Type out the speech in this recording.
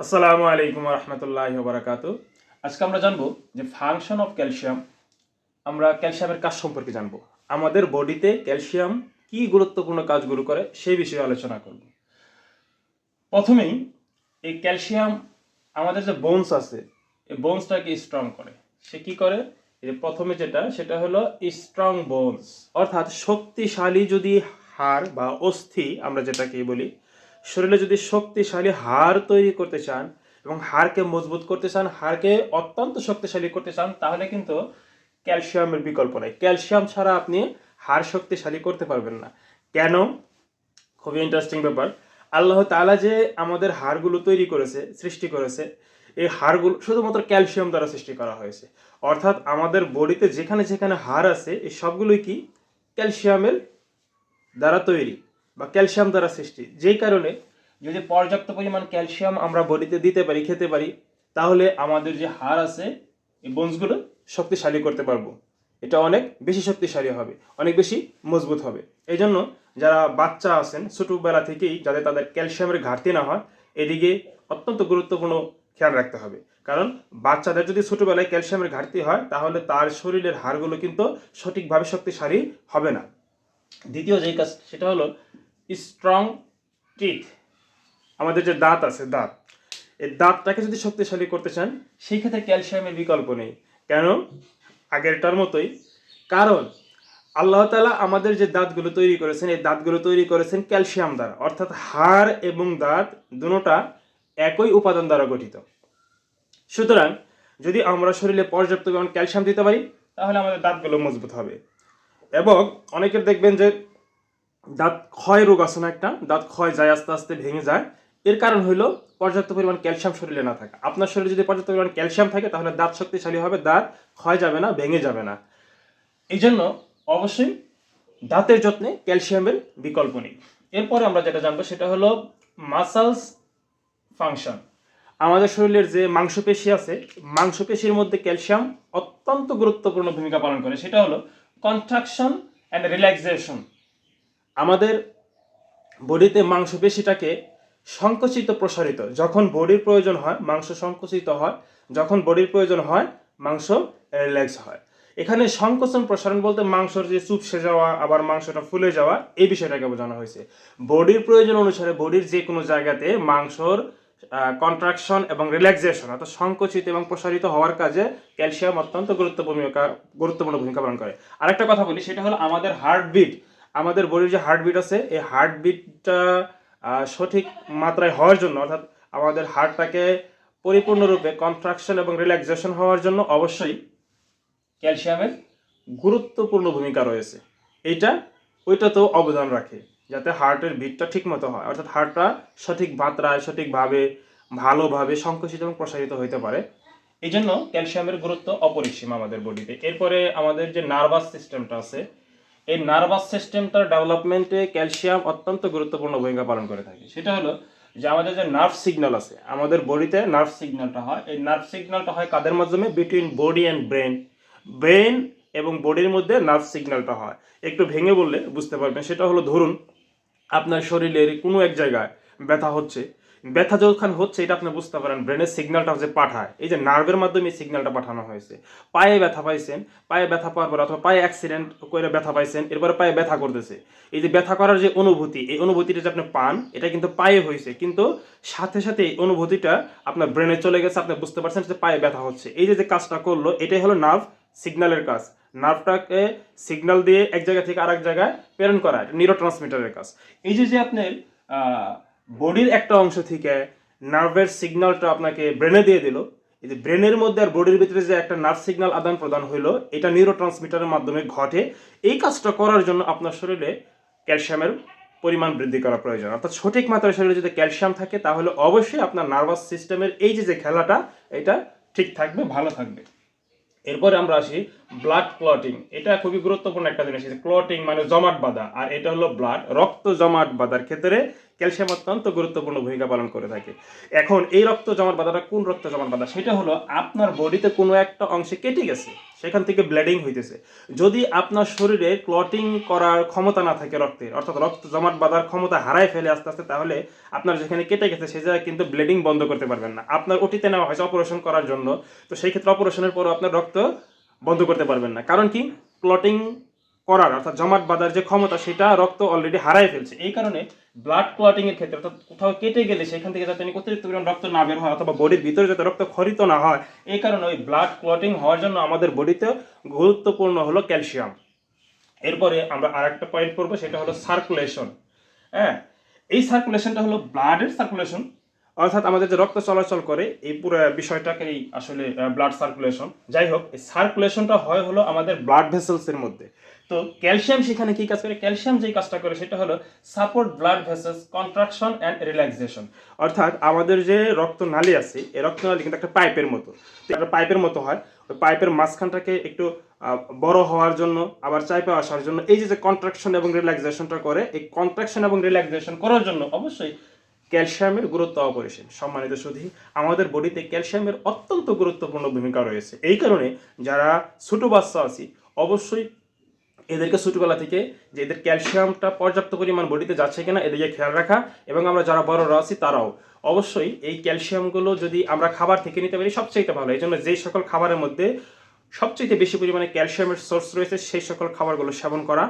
আসসালামু আলাইকুম রহমতুল্লাহ বারাকাতু আজকে আমরা জানব যে ফাংশন অফ ক্যালসিয়াম আমরা ক্যালসিয়ামের কাজ সম্পর্কে জানব। আমাদের বডিতে ক্যালসিয়াম কি গুরুত্বপূর্ণ কাজগুলো করে সেই বিষয়ে আলোচনা করব। প্রথমেই, এই ক্যালসিয়াম আমাদের যে বোনস আছে, এই বোনসটাকে স্ট্রং করে। সে কি করে? প্রথমে যেটা, সেটা হলো স্ট্রং বোনস অর্থাৎ শক্তিশালী যদি হাড় বা অস্থি, আমরা যেটাকে বলি শরীরে যদি শক্তিশালী হাড় তৈরি করতে চান এবং হাড়কে মজবুত করতে চান, হাড়কে অত্যন্ত শক্তিশালী করতে চান, তাহলে কিন্তু ক্যালসিয়ামের বিকল্প নেই। ক্যালসিয়াম ছাড়া আপনি হাড় শক্তিশালী করতে পারবেন না। কেন? খুবই ইন্টারেস্টিং ব্যাপার। আল্লাহ তাআলা যে আমাদের হাড়গুলো তৈরি করেছে, সৃষ্টি করেছে, এই হাড়গুলো শুধুমাত্র ক্যালসিয়াম দ্বারা সৃষ্টি করা হয়েছে। অর্থাৎ আমাদের বডিতে যেখানে যেখানে হাড় আছে, এই সবগুলোই কি? ক্যালসিয়ামের দ্বারা তৈরি। বা ক্যালসিয়াম দ্বারা সৃষ্টি। যেই কারণে যদি পর্যাপ্ত পরিমাণ ক্যালসিয়াম আমরা বডিতে দিতে পারি, খেতে পারি, তাহলে আমাদের যে হাড় আছে, এই বোনসগুলো শক্তিশালী করতে পারব। এটা অনেক বেশি শক্তিশালী হবে, অনেক বেশি মজবুত হবে। এই জন্য যারা বাচ্চা আছেন, ছোটোবেলা থেকেই যাতে তাদের ক্যালসিয়ামের ঘাটতি না হয়, এদিকে অত্যন্ত গুরুত্বপূর্ণ খেয়াল রাখতে হবে। কারণ বাচ্চাদের যদি ছোটোবেলায় ক্যালসিয়ামের ঘাটতি হয়, তাহলে তার শরীরের হাড়গুলো কিন্তু সঠিকভাবে শক্তিশালী হবে না। দ্বিতীয় যেই কাজ, সেটা হলো স্ট্রং টিথ আমাদের যে দাঁত আছে, দাঁত, এই দাঁতটাকে যদি শক্তিশালী করতে চান, সেই ক্ষেত্রে ক্যালসিয়ামের বিকল্প নেই। কেন? আগেরটার মতোই। কারণ আল্লাহ তাআলা আমাদের যে দাঁতগুলো তৈরি করেছেন, এই দাঁতগুলো তৈরি করেছেন ক্যালসিয়াম দ্বারা। অর্থাৎ হাড় এবং দাঁত দুটোটা একই উপাদান দ্বারা গঠিত। সুতরাং যদি আমরা শরীরে পর্যাপ্ত পরিমাণ ক্যালসিয়াম দিতে পারি, তাহলে আমাদের দাঁতগুলো মজবুত হবে। এবং অনেকের দেখবেন যে দাঁত ক্ষয় রোগ আছে না একটা, দাঁত ক্ষয় যায়, আস্তে আস্তে ভেঙে যায়। এর কারণ হলো পর্যাপ্ত পরিমাণ ক্যালসিয়াম শরীরে না থাকা। আপনার শরীরে যদি পর্যাপ্ত পরিমাণ ক্যালসিয়াম থাকে, তাহলে দাঁত শক্তিশালী হবে, দাঁত ক্ষয় যাবে না, ভেঙে যাবে না। এই জন্য অবশ্যই দাঁতের যত্নে ক্যালসিয়ামের বিকল্প নেই। এরপরে আমরা যেটা জানব, সেটা হলো মাসালস ফাংশন আমাদের শরীরের যে মাংসপেশি আছে, মাংসপেশির মধ্যে ক্যালসিয়াম অত্যন্ত গুরুত্বপূর্ণ ভূমিকা পালন করে। সেটা হলো কন্ট্রাকশন অ্যান্ড রিল্যাক্সেশন আমাদের বডিতে মাংসপেশিটাকে সংকুচিত প্রসারিত, যখন বডির প্রয়োজন হয়, মাংস সংকুচিত হয়, যখন বডির প্রয়োজন হয়, মাংস রিল্যাক্স হয়। এখানে সংকোচন প্রসারণ বলতে মাংসর যে চুপসে যাওয়া, আবার মাংসটা ফুলে যাওয়া, এই বিষয়টাকে বোঝানো হয়েছে। বডির প্রয়োজন অনুসারে বডির যে কোনো জায়গাতে মাংসর কন্ট্রাকশন এবং রিল্যাক্সেশন অর্থাৎ সংকুচিত এবং প্রসারিত হওয়ার কাজে ক্যালসিয়াম অত্যন্ত গুরুত্বপূর্ণ গুরুত্বপূর্ণ ভূমিকা পালন করে। আরেকটা কথা বলি, সেটা হলো আমাদের হার্টবিট আমাদের বডির যে হার্টবিট আছে, এই হার্টবিটটা সঠিক মাত্রায় হওয়ার জন্য, অর্থাৎ আমাদের হার্টটাকে পরিপূর্ণরূপে কন্ট্রাকশন এবং রিল্যাক্সেশন হওয়ার জন্য অবশ্যই ক্যালসিয়ামের গুরুত্বপূর্ণ ভূমিকা রয়েছে। এইটা, ওইটাতেও অবদান রাখে, যাতে হার্টের বিটটা ঠিক মতো হয়। অর্থাৎ হার্টটা সঠিক মাত্রায়, সঠিকভাবে, ভালোভাবে সংকুচিত এবং প্রসারিত হইতে পারে। এই জন্য ক্যালসিয়ামের গুরুত্ব অপরিসীম আমাদের বডিতে এরপরে আমাদের যে নার্ভাস সিস্টেমটা আছে এই নার্ভাস সিস্টেমটার ডেভেলপমেন্টে ক্যালসিয়াম অত্যন্ত গুরুত্বপূর্ণ ভূমিকা পালন করে থাকে। সেটা হলো যে আমাদের যে নার্ভ সিগন্যাল আছে, আমাদের বডিতে নার্ভ সিগন্যালটা হয়। এই নার্ভ সিগন্যালটা হয় কাদের মাধ্যমে? Between body and brain brain এবং বডির মধ্যে নার্ভ সিগন্যালটা হয়। একটু ভেঙে বললে বুঝতে পারবেন। সেটা হলো ধরুন, আপনার শরীরের কোনো এক জায়গায় ব্যথা হচ্ছে ব্যথা যখন হচ্ছে, এটা আপনি বুঝতে পারেন, ব্রেনের সিগন্যালটা যে পাঠায়, এই যে নার্ভের মাধ্যমে এই সিগন্যালটা পাঠানো হয়েছে। পায়ে ব্যথা পাইছেন, পায়ে ব্যথা পাওয়ার পর অথবা পায়ে অ্যাক্সিডেন্ট করে ব্যথা পাইছেন, এরপরে পায়ে ব্যথা করতেছে। এই যে ব্যথা করার যে অনুভূতি, এই অনুভূতিটা যে আপনি পান, এটা কিন্তু পায়ে হয়েছে, কিন্তু সাথে সাথে এই অনুভূতিটা আপনার ব্রেনে চলে গেছে, আপনি বুঝতে পারছেন যে পায়ে ব্যথা হচ্ছে। এই যে যে কাজটা করল, এটাই হলো নার্ভ সিগন্যালের কাজ। নার্ভটাকে সিগন্যাল দিয়ে এক জায়গা থেকে আরেক জায়গায় প্রেরণ করা নিউরো ট্রান্সমিটারের কাজ। এই যে যে আপনার বডির একটা অংশ থেকে নার্ভের সিগন্যালটা আপনাকে ব্রেনে দিয়ে দিল। এই যে ব্রেনের মধ্যে আর বডির ভিতরে যে একটা নার্ভ সিগন্যাল আদান প্রদান হইল, এটা নিউরো ট্রান্সমিটারের মাধ্যমে ঘটে। এই কাজটা করার জন্য আপনার শরীরে ক্যালসিয়ামের পরিমাণ বৃদ্ধি করা প্রয়োজন। অর্থাৎ সঠিক মাত্রায় শরীরে যদি ক্যালসিয়াম থাকে, তাহলে অবশ্যই আপনার নার্ভাস সিস্টেমের এই যে যে খেলাটা, এটা ঠিক থাকবে, ভালো থাকবে। এরপরে আমরা আসি ব্লাড ক্লটিং এটা খুবই গুরুত্বপূর্ণ একটা জিনিস ক্লটিং মানে জমাট বাঁধা। আর এটা হলো ব্লাড রক্ত জমাট বাঁধার ক্ষেত্রে ক্যালসিয়াম অত্যন্ত গুরুত্বপূর্ণ ভূমিকা পালন করে থাকে। এখন এই রক্ত জমাট বাঁধাটা কোন রক্ত জমাট বাঁধা? সেটা হলো আপনার বডিতে কোনো একটা অংশে কেটে গেছে, সেখান থেকে ব্লিডিং হইতেছে। যদি আপনার শরীরে ক্লটিং করার ক্ষমতা না থাকে রক্তের, অর্থাৎ রক্ত জমাট বাঁধার ক্ষমতা হারায় ফেলে আস্তে আস্তে, তাহলে আপনার যেখানে কেটে গেছে সেই জায়গায় কিন্তু ব্লিডিং বন্ধ করতে পারবেন না। আপনার ওটিতে নেওয়া হয়েছে অপারেশন করার জন্য। তো সেই ক্ষেত্রে অপারেশনের পরও আপনার রক্ত বন্ধ করতে পারবেন না। কারণ কি? ক্লটিং করার, অর্থাৎ জমাট বাঁধার যে ক্ষমতা, সেটা রক্ত অলরেডি হারায় ফেলছে। এই কারণে ব্লাড ক্লটিং এর ক্ষেত্রে, অর্থাৎ কোথাও কেটে গেলে সেখান থেকে যাতে অতিরিক্ত পরিমাণ রক্ত না বের হয়, অথবা বডির ভিতরে যাতে রক্ত খরিত না হয়, এই কারণে ওই ব্লাড ক্লটিং হওয়ার জন্য আমাদের বডিতে গুরুত্বপূর্ণ হলো ক্যালসিয়াম এরপরে আমরা আরেকটা পয়েন্ট করব সেটা হলো সার্কুলেশন হ্যাঁ এই সার্কুলেশনটা হলো ব্লাডের সার্কুলেশন অর্থাৎ আমাদের যে রক্ত চলাচল করে, এই পুরো বিষয়টাকেই আসলে ব্লাড সার্কুলেশন যাই হোক, এই সার্কুলেশনটা হয় হলো আমাদের ব্লাড ভেসেলসের মধ্যে। তো ক্যালসিয়াম সেখানে কি কাজ করে? ক্যালসিয়াম যেই কাজটা করে, সেটা হলো support blood vessels contraction and relaxation অর্থাৎ আমাদের যে রক্তনালী আছে, এই রক্তনালী কিন্তু একটা পাইপের মতো। একটা পাইপের মতো হয়। ওই পাইপের মাঝখানটাকে একটু বড় হওয়ার জন্য, আবার চাইপে আসার জন্য, এই যে যে কন্ট্রাকশন এবং রিল্যাক্সেশনটা করে, এই কন্ট্রাকশন এবং রিল্যাক্সেশন করার জন্য অবশ্যই ক্যালসিয়ামের গুরুত্ব অপরিসীম। সম্মানিত শুধু আমাদের বডিতে ক্যালসিয়ামের অত্যন্ত গুরুত্বপূর্ণ ভূমিকা রয়েছে। এই কারণে যারা ছোটো বাচ্চা আছি, অবশ্যই এদেরকে ছোটোবেলা থেকে যে এদের ক্যালসিয়ামটা পর্যাপ্ত পরিমাণ বডিতে যাচ্ছে কিনা, এদিকে খেয়াল রাখা এবং আমরা যারা বড়রা আছি তারাও। অবশ্যই এই ক্যালসিয়ামগুলো যদি আমরা খাবার থেকে নিতে পারি সবচাইতে ভালো। এই জন্য যেই সকল খাবারের মধ্যে সবচেয়ে বেশি পরিমাণে ক্যালসিয়ামের সোর্স রয়েছে, সেই সকল খাবারগুলো সেবন করা।